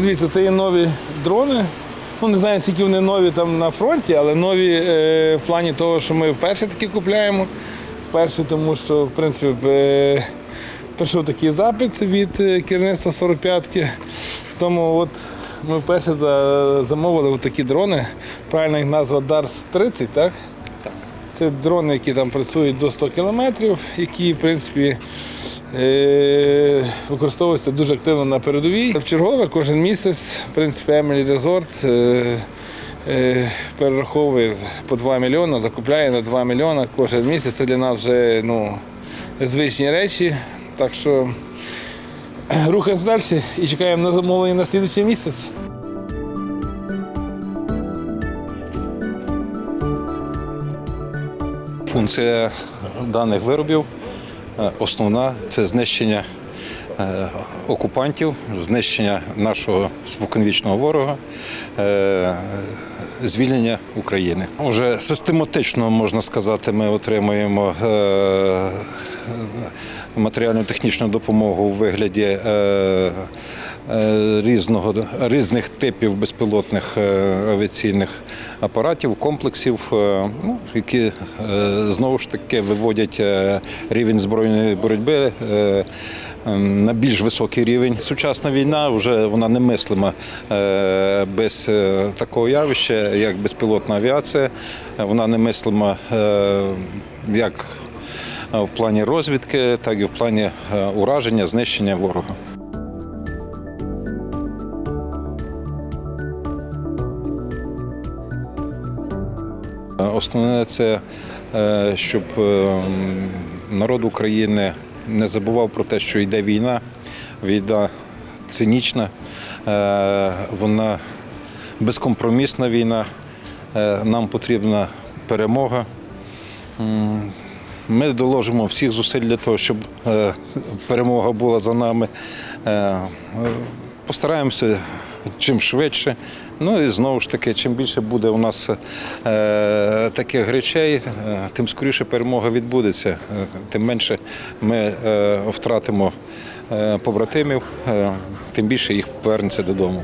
Ну, Дивіться, це є нові дрони. Ну, не знаю, скільки вони нові там на фронті, але нові е, в плані того, що ми вперше такі купляємо. Вперше, тому що, в принципі, е, прийшов такий запит від е, керівництва 45-ки. Тому от ми вперше за, замовили такі дрони. Правильна їх назва DARS 30, так? Це дрони, які там працюють до 100 кілометрів, які, в принципі, е, використовуються дуже активно на передовій. В чергове кожен місяць, в принципі, Emily Resort е, е, перераховує по 2 мільйони, закупляє на 2 мільйони кожен місяць. Це для нас вже ну, звичні речі. Так що рухаємось далі і чекаємо на замовлення на слідчий місяць. Функція даних виробів е, основна це знищення е, окупантів, знищення нашого споконвічного ворога, е, звільнення України. Уже систематично можна сказати, ми отримуємо е, матеріальну технічну допомогу у вигляді е, е, різного різних типів безпілотних е, авіаційних апаратів, комплексів, ну, які знову ж таки виводять рівень збройної боротьби. ем, На більш високий рівень. Сучасна війна вже вона немислима без такого явища, як безпілотна авіація. Вона немислима як в плані розвідки, так і в плані е, ураження, знищення ворога. Основне це е, щоб е, народ України не забував про те, що йде війна. Війна цинічна, е, вона безкомпромісна війна. Е, Нам потрібна перемога. Ми доложимо всіх зусиль для того, щоб е, перемога була за нами. Е, Постараємося чим швидше. Ну і знову ж таки, чим більше буде у нас е, таких речей, тим скоріше перемога відбудеться, тим менше ми втратимо побратимів, тим більше їх повернеться додому.